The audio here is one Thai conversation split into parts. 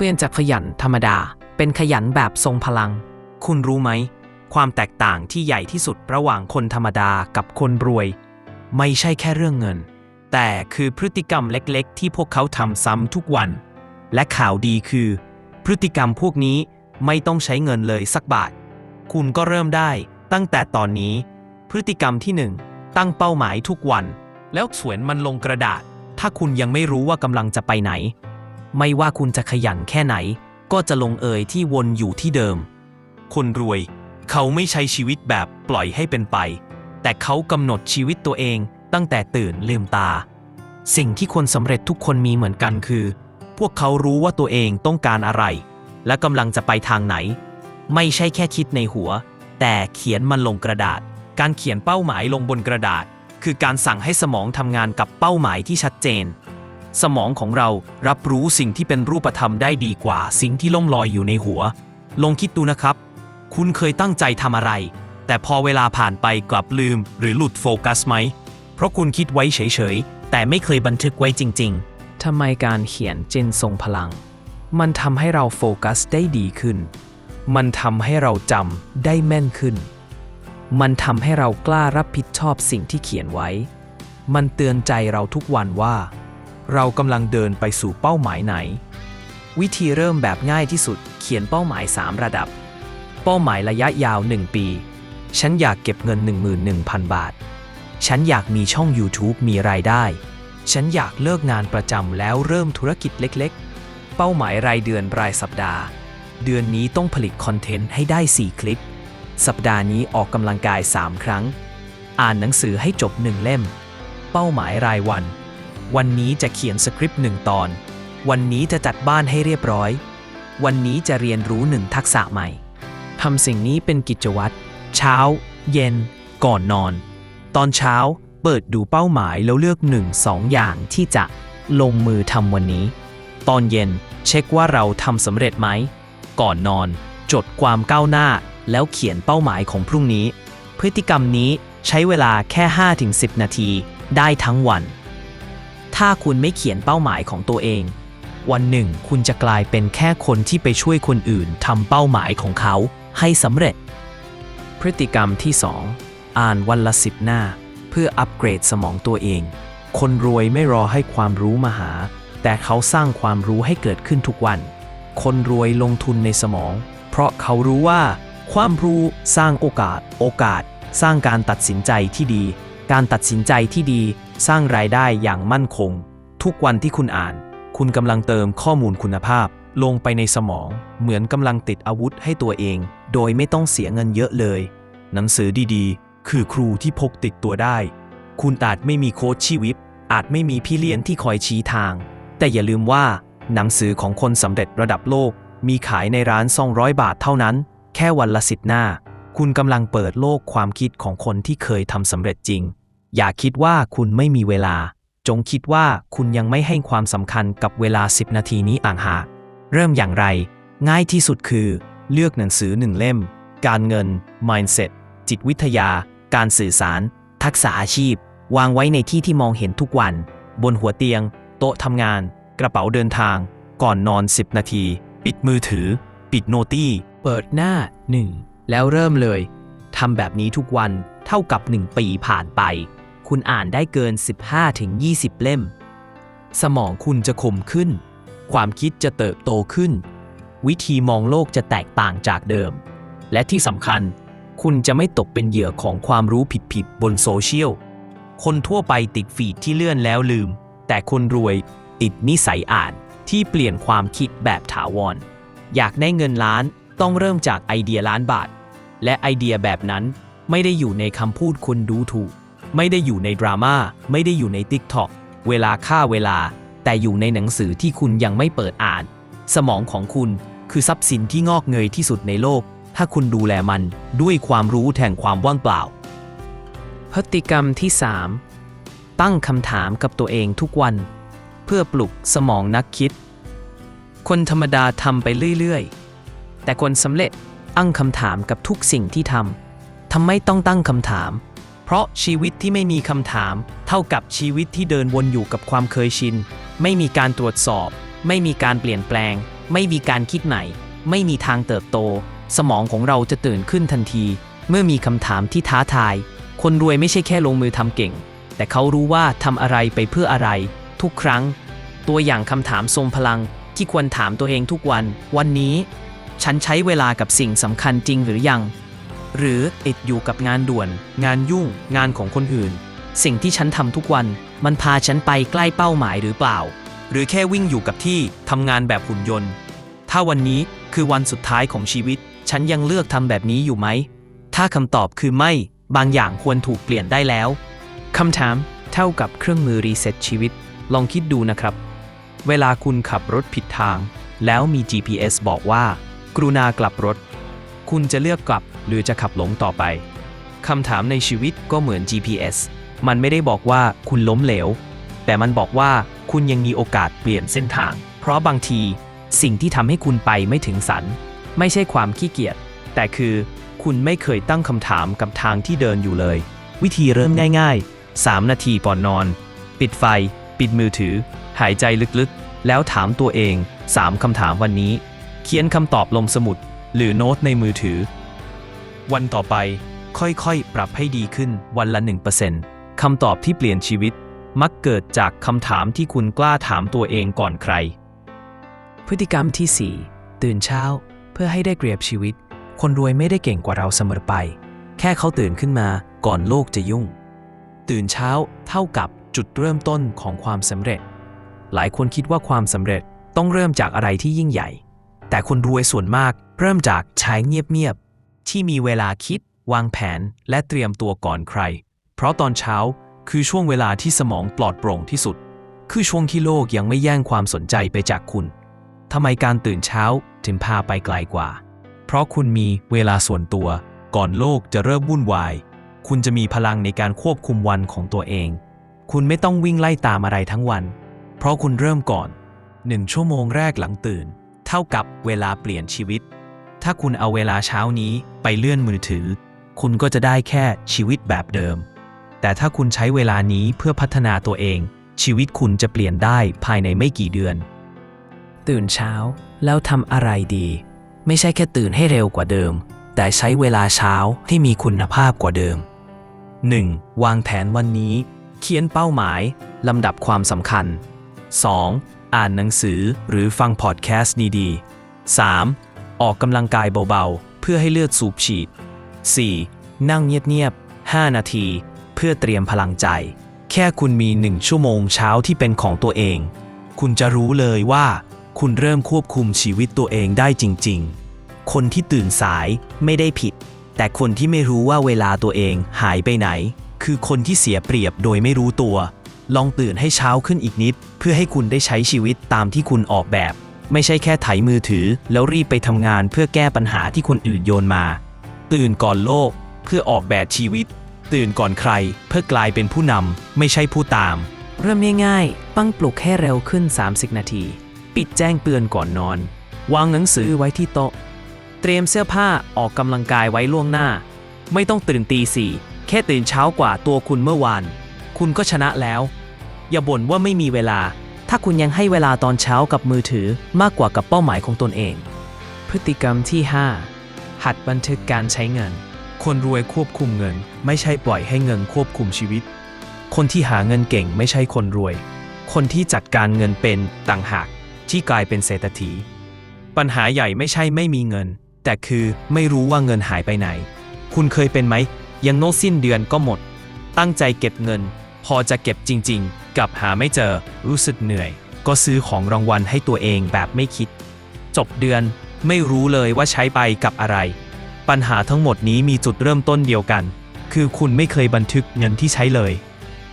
เปลี่ยนจากขยันธรรมดา เป็นขยันแบบทรงพลัง คุณรู้ไหม ความแตกต่างที่ใหญ่ที่สุดระหว่างคนธรรมดากับคนรวย ไม่ใช่แค่เรื่องเงิน แต่คือพฤติกรรมเล็กๆ ที่พวกเขาทำซ้ำทุกวัน และข่าวดีคือ พฤติกรรมพวกนี้ไม่ต้องใช้เงินเลยสักบาท คุณก็เริ่มได้ตั้งแต่ตอนนี้ พฤติกรรมที่หนึ่งตั้งเป้าหมายทุกวัน แล้วเขียนมันลงกระดาษ ถ้าคุณยังไม่รู้ว่ากำลังจะไปไหน ไม่ว่าคุณจะขยันแค่ไหน ก็จะลงเอยที่วนอยู่ที่เดิม คนรวย เขาไม่ใช้ชีวิตแบบปล่อยให้เป็นไป แต่เขากำหนดชีวิตตัวเองตั้งแต่ตื่นลืมตา สิ่งที่คนสำเร็จทุกคนมีเหมือนกันคือ พวกเขารู้ว่าตัวเองต้องการอะไร และกำลังจะไปทางไหน ไม่ใช่แค่คิดในหัว แต่เขียนมันลงกระดาษ การเขียนเป้าหมายลงบนกระดาษ คือการสั่งให้สมองทำงานกับเป้าหมายที่ชัดเจน สมองของเรารับรู้สิ่งที่เป็นรูปธรรมได้ดีกว่า สิ่งที่ล่องลอยอยู่ในหัว ลองคิดดูนะครับ คุณเคยตั้งใจทำอะไร แต่พอเวลาผ่านไปกลับลืม หรือหลุดโฟกัสไหม เพราะคุณคิดไว้เฉยๆ แต่ไม่เคยบันทึกไว้จริง ทำไมการเขียนจินทรงพลัง มันทำให้เราโฟกัสได้ดีขึ้น มันทำให้เราจำได้แม่นขึ้น มันทำให้เรากล้ารับผิดชอบสิ่งที่เขียนไว้ มันเตือนใจเราทุกวันว่า เรากำลังเดินไปสู่เป้าหมายไหน วิธีเริ่มแบบง่ายที่สุด เขียนเป้าหมาย 3 ระดับ เป้าหมายระยะยาว 1 ปี ฉันอยากเก็บเงิน 11,000 บาท ฉันอยากมีช่อง YouTube มีรายได้ ฉันอยากเลิกงานประจำแล้วเริ่มธุรกิจเล็กๆ เป้าหมายรายเดือนรายสัปดาห์ เดือนนี้ต้องผลิตคอนเทนต์ให้ได้ 4 คลิป สัปดาห์นี้ออกกำลังกาย 3 ครั้ง อ่านหนังสือให้จบ1เล่ม เป้าหมายรายวัน วันนี้จะเขียนสคริปต์หนึ่งตอน วันนี้จะจัดบ้านให้เรียบร้อย วันนี้จะเรียนรู้หนึ่งทักษะใหม่ ทำสิ่งนี้เป็นกิจวัตร เช้า เย็น ก่อนนอน ตอนเช้าเปิดดูเป้าหมายแล้วเลือก1 2อย่างที่จะลงมือทำวันนี้ ตอนเย็นเช็คว่าเราทำสำเร็จไหม ก่อนนอน จดความก้าวหน้าแล้วเขียนเป้าหมายของพรุ่งนี้ พฤติกรรมนี้ใช้เวลาแค่ 5-10 นาทีได้ทั้งวัน ถ้าคุณไม่เขียนเป้าหมายของตัวเอง วันหนึ่งคุณจะกลายเป็นแค่คนที่ไปช่วยคนอื่นทำเป้าหมายของเขาให้สำเร็จ พฤติกรรมที่ 2 อ่านวันละสิบหน้า เพื่ออัปเกรดสมองตัวเอง คนรวยไม่รอให้ความรู้มาหา แต่เขาสร้างความรู้ให้เกิดขึ้นทุกวัน คนรวยลงทุนในสมอง เพราะเขารู้ว่า ความรู้สร้างโอกาส โอกาส สร้างการตัดสินใจที่ดี การตัดสินใจที่ดี สร้างรายได้อย่างมั่นคง ทุกวันที่คุณอ่าน คุณกำลังเติมข้อมูลคุณภาพ ลงไปในสมอง เหมือนกำลังติดอาวุธให้ตัวเอง โดยไม่ต้องเสียเงินเยอะเลย หนังสือดีๆ คือครูที่พกติดตัวได้ คุณอาจไม่มีโค้ชชีวิต อาจไม่มีพี่เลี้ยงที่คอยชี้ทาง แต่อย่าลืมว่า หนังสือของคนสำเร็จระดับโลก มีขายในร้าน 200 บาทเท่านั้น แค่วันละสิบหน้า คุณกำลังเปิดโลกความคิดของคนที่เคยทำสำเร็จจริง อย่าคิดว่าคุณไม่มีเวลา จงคิดว่าคุณยังไม่ให้ความสำคัญกับเวลา 10 นาทีนี้ต่างหาก เริ่มอย่างไร ง่ายที่สุดคือ เลือกหนังสือหนึ่งเล่ม การเงิน mindset จิตวิทยา การสื่อสาร ทักษะอาชีพ วางไว้ในที่ที่มองเห็นทุกวัน บนหัวเตียง โต๊ะทำงาน กระเป๋าเดินทาง ก่อนนอน 10 นาที ปิดมือถือ ปิดโนตี้เปิดหน้า 1 แล้วเริ่มเลยทำแบบนี้ทุกวันเท่ากับ 1 ปีผ่านไป คุณอ่านได้เกิน 15-20 เล่ม สมองคุณจะคมขึ้น ความคิดจะเติบโตขึ้น วิธีมองโลกจะแตกต่างจากเดิม และที่สำคัญ คุณจะไม่ตกเป็นเหยื่อของความรู้ผิดๆบนโซเชียล คนทั่วไปติดฟีดที่เลื่อนแล้วลืม แต่คนรวยติดนิสัยอ่านที่เปลี่ยนความคิดแบบถาวร อยากได้เงินล้านต้องเริ่มจากไอเดียล้านบาท และไอเดียแบบนั้นไม่ได้อยู่ในคำพูดคนดูถูก ไม่ได้อยู่ในดราม่าไม่ได้อยู่ใน TikTok เวลาค่าเวลา แต่อยู่ในหนังสือที่คุณยังไม่เปิดอ่าน สมองของคุณคือทรัพย์สินที่งอกเงยที่สุดในโลก ถ้าคุณดูแลมันด้วยความรู้แทนความว่างเปล่า พฤติกรรมที่ 3 ตั้งคำถามกับตัวเองทุกวัน เพื่อปลุกสมองนักคิด คนธรรมดาทำไปเรื่อยๆ แต่คนสำเร็จตั้งคำถามกับทุกสิ่งที่ทำทำไมต้องตั้งคำถาม เพราะชีวิตที่ไม่มีคำถาม เท่ากับชีวิตที่เดินวนอยู่กับความเคยชิน ไม่มีการตรวจสอบ ไม่มีการเปลี่ยนแปลง ไม่มีการคิดใหม่ไม่มีทางเติบโต สมองของเราจะตื่นขึ้นทันที เมื่อมีคำถามที่ท้าทาย คนรวยไม่ใช่แค่ลงมือทำเก่ง แต่เขารู้ว่าทำอะไรไปเพื่ออะไร ทุกครั้ง ตัวอย่างคำถามทรงพลังที่ควรถามตัวเองทุกวัน วันนี้ ฉันใช้เวลากับสิ่งสำคัญจริงหรือยัง หรือติดอยู่กับงานด่วน งานยุ่ง งานของคนอื่น สิ่งที่ฉันทำทุกวัน มันพาฉันไปใกล้เป้าหมายหรือเปล่า หรือแค่วิ่งอยู่กับที่ทำงานแบบหุ่นยนต์ ถ้าวันนี้คือวันสุดท้ายของชีวิต ฉันยังเลือกทำแบบนี้อยู่ไหม ถ้าคำตอบคือไม่ บางอย่างควรถูกเปลี่ยนได้แล้วคำถามเท่ากับเครื่องมือรีเซ็ตชีวิต ลองคิดดูนะครับ เวลาคุณขับรถผิดทาง แล้วมี GPS บอกว่า กรุณากลับรถ คุณจะเลือกกลับหรือจะขับหลงต่อไปคำถามในชีวิตก็เหมือน GPS มันไม่ได้บอกว่าคุณล้มเหลว แต่มันบอกว่าคุณยังมีโอกาสเปลี่ยนเส้นทาง เพราะบางที สิ่งที่ทำให้คุณไปไม่ถึงสัน ไม่ใช่ความขี้เกียจ แต่คือคุณไม่เคยตั้งคำถามกับทางที่เดินอยู่เลย วิธีเริ่มง่าย ๆ 3 นาทีก่อนนอน ปิดไฟ ปิดมือถือ หายใจลึกๆ แล้วถามตัวเอง 3คำถามวันนี้ เขียนคำตอบลงสมุด หรือโน้ตในมือถือ วันต่อไปค่อยๆ ปรับให้ดีขึ้นวันละ 1%คำตอบที่เปลี่ยนชีวิต มักเกิดจากคำถามที่คุณกล้าถามตัวเองก่อนใคร พฤติกรรมที่ 4 ตื่นเช้า เพื่อให้ได้เกรียบชีวิต คนรวยไม่ได้เก่งกว่าเราเสมอไป แค่เขาตื่นขึ้นมาก่อนโลกจะยุ่ง ตื่นเช้าเท่ากับจุดเริ่มต้นของความสำเร็จ หลายคนคิดว่าความสำเร็จต้องเริ่มจากอะไรที่ยิ่งใหญ่ แต่คนรวยส่วนมาก เริ่มจากใช้เงียบๆ ที่มีเวลาคิด วางแผน และเตรียมตัวก่อนใคร เพราะตอนเช้าคือช่วงเวลาที่สมองปลอดโปร่งที่สุด คือช่วงที่โลกยังไม่แย่งความสนใจไปจากคุณ ทำไมการตื่นเช้าถึงพาไปไกลกว่า เพราะคุณมีเวลาส่วนตัว ก่อนโลกจะเริ่มวุ่นวาย คุณจะมีพลังในการควบคุมวันของตัวเอง คุณไม่ต้องวิ่งไล่ตามอะไรทั้งวัน เพราะคุณเริ่มก่อนหนึ่งชั่วโมงแรกหลังตื่น เท่ากับเวลาเปลี่ยนชีวิต ถ้าคุณเอาเวลาเช้านี้ไปเลื่อนมือถือ คุณก็จะได้แค่ชีวิตแบบเดิม แต่ถ้าคุณใช้เวลานี้เพื่อพัฒนาตัวเอง ชีวิตคุณจะเปลี่ยนได้ภายในไม่กี่เดือน ตื่นเช้าแล้วทำอะไรดี ไม่ใช่แค่ตื่นให้เร็วกว่าเดิม แต่ใช้เวลาเช้าให้มีคุณภาพกว่าเดิม 1. วางแผนวันนี้ เขียนเป้าหมายลำดับความสำคัญ 2. อ่านหนังสือหรือฟังพอดแคสต์ดีๆ 3. ออกกำลังกายเบาๆ เพื่อให้เลือดสูบฉีด 4. นั่งเงียบๆ 5 นาที เพื่อเตรียมพลังใจ แค่คุณมี1ชั่วโมงเช้าที่เป็นของตัวเอง คุณจะรู้เลยว่า คุณเริ่มควบคุมชีวิตตัวเองได้จริงๆ คนที่ตื่นสายไม่ได้ผิด แต่คนที่ไม่รู้ว่าเวลาตัวเองหายไปไหน คือคนที่เสียเปรียบโดยไม่รู้ตัว ลองตื่นให้เช้าขึ้นอีกนิด เพื่อให้คุณได้ใช้ชีวิตตามที่คุณออกแบบ ไม่ใช่แค่ไถมือถือ แล้วรีบไปทำงานเพื่อแก้ปัญหาที่คนอื่นโยนมา ตื่นก่อนโลก เพื่อออกแบบชีวิต ตื่นก่อนใคร เพื่อกลายเป็นผู้นำไม่ใช่ผู้ตาม เริ่มง่ายๆปั้งปลุกให้เร็วขึ้น 30 นาที ปิดแจ้งเตือนก่อนนอน วางหนังสือไว้ที่โต๊ะ เตรียมเสื้อผ้าออกกำลังกายไว้ล่วงหน้า ไม่ต้องตื่นตีสี่แค่ตื่นเช้ากว่าตัวคุณเมื่อวาน คุณก็ชนะแล้ว อย่าบ่นว่าไม่มีเวลา ถ้าคุณยังให้เวลาตอนเช้ากับมือถือมากกว่ากับเป้าหมายของตนเอง พฤติกรรมที่ 5 หัดบันทึกการใช้เงิน คนรวยควบคุมเงิน ไม่ใช่ปล่อยให้เงินควบคุมชีวิต คนที่หาเงินเก่งไม่ใช่คนรวย คนที่จัดการเงินเป็นต่างหากที่กลายเป็นเศรษฐี ปัญหาใหญ่ไม่ใช่ไม่มีเงิน แต่คือไม่รู้ว่าเงินหายไปไหน คุณเคยเป็นไหมยังโน้สิ้นเดือนก็หมด ตั้งใจเก็บเงิน พอจะเก็บจริง ๆ กับหาไม่เจอ รู้สึกเหนื่อย ก็ซื้อของรางวัลให้ตัวเองแบบไม่คิด จบเดือนไม่รู้เลยว่าใช้ไปกับอะไร ปัญหาทั้งหมดนี้มีจุดเริ่มต้นเดียวกัน คือคุณไม่เคยบันทึกเงินที่ใช้เลย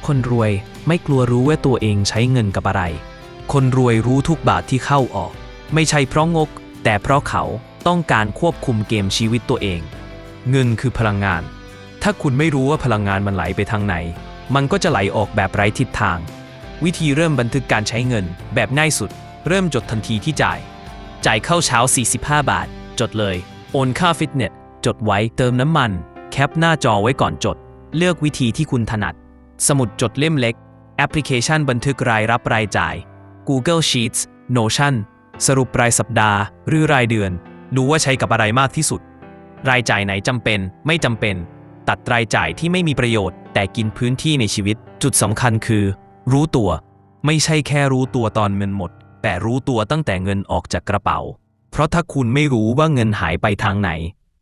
คนรวยไม่กลัวรู้ว่าตัวเองใช้เงินกับอะไร คนรวยรู้ทุกบาทที่เข้าออก ไม่ใช่เพราะงก แต่เพราะเขาต้องการควบคุมเกมชีวิตตัวเอง เงินคือพลังงาน ถ้าคุณไม่รู้ว่าพลังงานมันไหลไปทางไหน มันก็จะไหลออกแบบไร้ทิศทาง วิธีเริ่มบันทึกการใช้เงิน แบบง่ายสุด เริ่มจดทันทีที่จ่าย จ่ายเข้าเช้า 45 บาท จดเลย โอนค่าฟิตเนส จดไว้เติมน้ำมัน แคปหน้าจอไว้ก่อนจด เลือกวิธีที่คุณถนัด สมุดจดเล่มเล็ก แอปพลิเคชันบันทึกรายรับรายจ่าย Google Sheets Notion สรุปรายสัปดาห์ หรือรายเดือน ดูว่าใช้กับอะไรมากที่สุด รายจ่ายไหนจำเป็น ไม่จำเป็น ตัดรายจ่ายที่ไม่มีประโยชน์ แต่กินพื้นที่ในชีวิต จุดสำคัญคือ รู้ตัวไม่ใช่แค่รู้ตัวตอนเงินหมด แต่รู้ตัวตั้งแต่เงินออกจากกระเป๋า เพราะถ้าคุณไม่รู้ว่าเงินหายไปทางไหน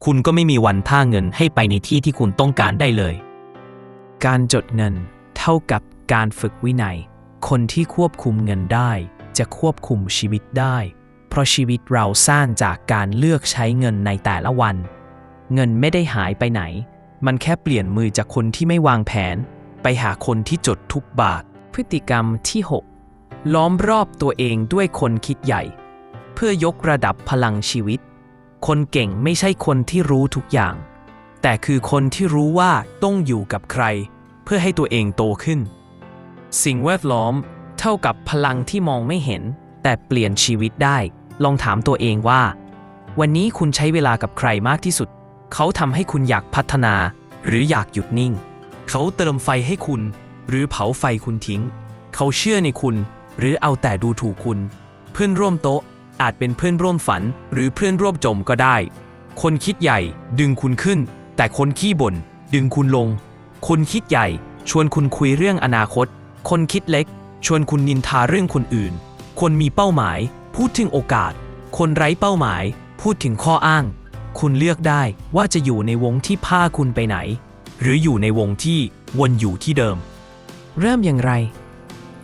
คุณก็ไม่มีวันท่าเงินให้ไปในที่ที่คุณต้องการได้เลย การจดเงินเท่ากับการฝึกวินัย คนที่ควบคุมเงินได้ จะควบคุมชีวิตได้ เพราะชีวิตเราสร้างจากการเลือกใช้เงินในแต่ละวัน เงินไม่ได้หายไปไหน มันแค่เปลี่ยนมือจากคนที่ไม่วางแผน ไปหาคนที่จดทุกบาท พฤติกรรมที่ 6 ล้อมรอบตัวเองด้วยคนคิดใหญ่ เพื่อยกระดับพลังชีวิต คนเก่งไม่ใช่คนที่รู้ทุกอย่าง แต่คือคนที่รู้ว่าต้องอยู่กับใคร เพื่อให้ตัวเองโตขึ้น สิ่งแวดล้อมเท่ากับพลังที่มองไม่เห็น แต่เปลี่ยนชีวิตได้ ลองถามตัวเองว่า วันนี้คุณใช้เวลากับใครมากที่สุด เขาทำให้คุณอยากพัฒนา หรืออยากหยุดนิ่ง เขาเติมไฟให้คุณ หรือเผาไฟคุณทิ้ง เขาเชื่อในคุณ หรือเอาแต่ดูถูกคุณ เพื่อนร่วมโต๊ะ อาจเป็นเพื่อนร่วมฝัน หรือเพื่อนร่วมจมก็ได้ คนคิดใหญ่ดึงคุณขึ้น แต่คนขี้บ่นดึงคุณลง คนคิดใหญ่ ชวนคุณคุยเรื่องอนาคต คนคิดเล็ก ชวนคุณนินทาเรื่องคนอื่น คนมีเป้าหมาย พูดถึงโอกาส คนไร้เป้าหมาย พูดถึงข้ออ้าง คุณเลือกได้ว่าจะอยู่ในวงที่พาคุณไปไหน หรืออยู่ในวงที่วนอยู่ที่เดิม เริ่มอย่างไร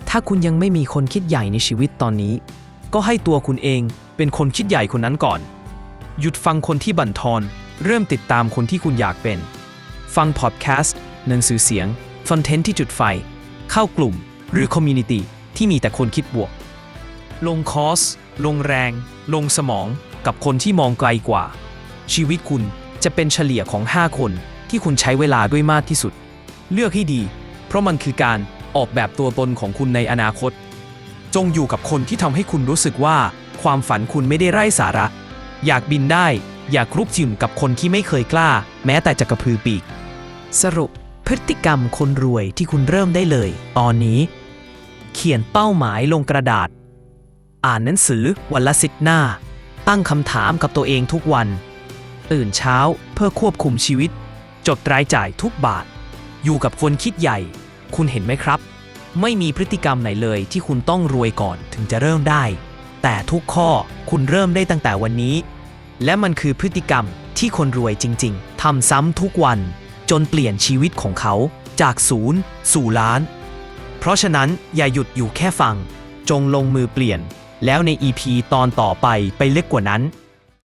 ถ้าคุณยังไม่มีคนคิดใหญ่ในชีวิตตอนนี้ ก็ให้ตัวคุณเองเป็นคนคิดใหญ่คนนั้นก่อน หยุดฟังคนที่บั่นทอน เริ่มติดตามคนที่คุณอยากเป็น ฟังพอดแคสต์หนังสือเสียงคอนเทนต์ที่จุดไฟ เข้ากลุ่ม หรือคอมมูนิตี้ที่มีแต่คนคิดบวก ลงคอส ลงแรง ลงสมอง กับคนที่มองไกลกว่า ชีวิตคุณจะเป็นเฉลี่ยของ 5 คนที่คุณใช้เวลาด้วยมากที่สุด เลือกให้ดี เพราะมันคือการออกแบบตัวตนของคุณในอนาคต จงอยู่กับคนที่ทำให้คุณรู้สึกว่า ความฝันคุณไม่ได้ไร้สาระ อยากบินได้ อยากรุกจิ่มกับคนที่ไม่เคยกล้า แม้แต่จะกระพือปีก สรุปพฤติกรรมคนรวยที่คุณเริ่มได้เลย ตอนนี้ เขียนเป้าหมายลงกระดาษ อ่านหนังสือวันละสิบหน้า ตั้งคำถามกับตัวเองทุกวัน ตื่นเช้าเพื่อควบคุมชีวิต จดรายจ่ายทุกบาท อยู่กับคนคิดใหญ่ คุณเห็นไหมครับ ไม่มีพฤติกรรมไหนเลยที่คุณต้องรวยก่อนถึงจะเริ่มได้ แต่ทุกข้อคุณเริ่มได้ตั้งแต่วันนี้ และมันคือพฤติกรรมที่คนรวยจริง ๆทำซ้ำทุกวัน จนเปลี่ยนชีวิตของเขาจากศูนย์สู่ล้าน เพราะฉะนั้นอย่าหยุดอยู่แค่ฟัง จงลงมือเปลี่ยน แล้วใน EP ตอนต่อไปไปเล็กกว่านั้น